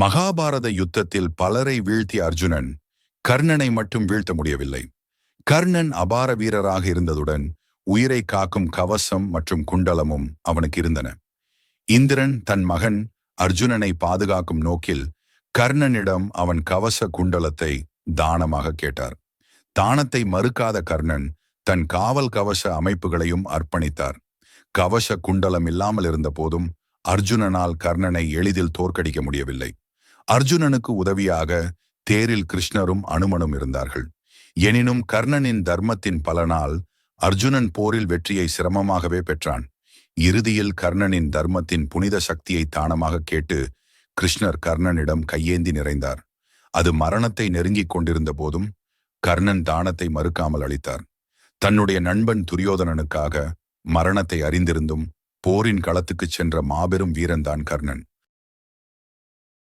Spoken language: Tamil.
மகாபாரத யுத்தத்தில் பலரை வீழ்த்திய அர்ஜுனன் கர்ணனை மட்டும் வீழ்த்த முடியவில்லை. கர்ணன் அபார வீரராக இருந்ததுடன் உயிரை காக்கும் கவசம் மற்றும் குண்டலமும் அவனுக்கு இருந்தன. இந்திரன் தன் மகன் அர்ஜுனனை பாதுகாக்கும் நோக்கில் கர்ணனிடம் அவன் கவச குண்டலத்தை தானமாக கேட்டார். தானத்தை மறுக்காத கர்ணன் தன் காவல் கவச அமைப்புகளையும் அர்ப்பணித்தார். கவச குண்டலம் இல்லாமல் இருந்த போதும் அர்ஜுனனால் கர்ணனை எளிதில் தோற்கடிக்க முடியவில்லை. அர்ஜுனனுக்கு உதவியாக தேரில் கிருஷ்ணரும் அனுமனும் இருந்தார்கள். எனினும் கர்ணனின் தர்மத்தின் பலனால் அர்ஜுனன் போரில் வெற்றியை சிரமமாகவே பெற்றான். இறுதியில் கர்ணனின் தர்மத்தின் புனித சக்தியை தானமாக கேட்டு கிருஷ்ணர் கர்ணனிடம் கையேந்தி நிறைந்தார். அது மரணத்தை நெருங்கிக் கொண்டிருந்த போதும் கர்ணன் தானத்தை மறுக்காமல் அளித்தார். தன்னுடைய நண்பன் துரியோதனனுக்காக மரணத்தை அறிந்திருந்தும் போரின் களத்துக்குச் சென்ற மாபெரும் வீரன்தான் கர்ணன்.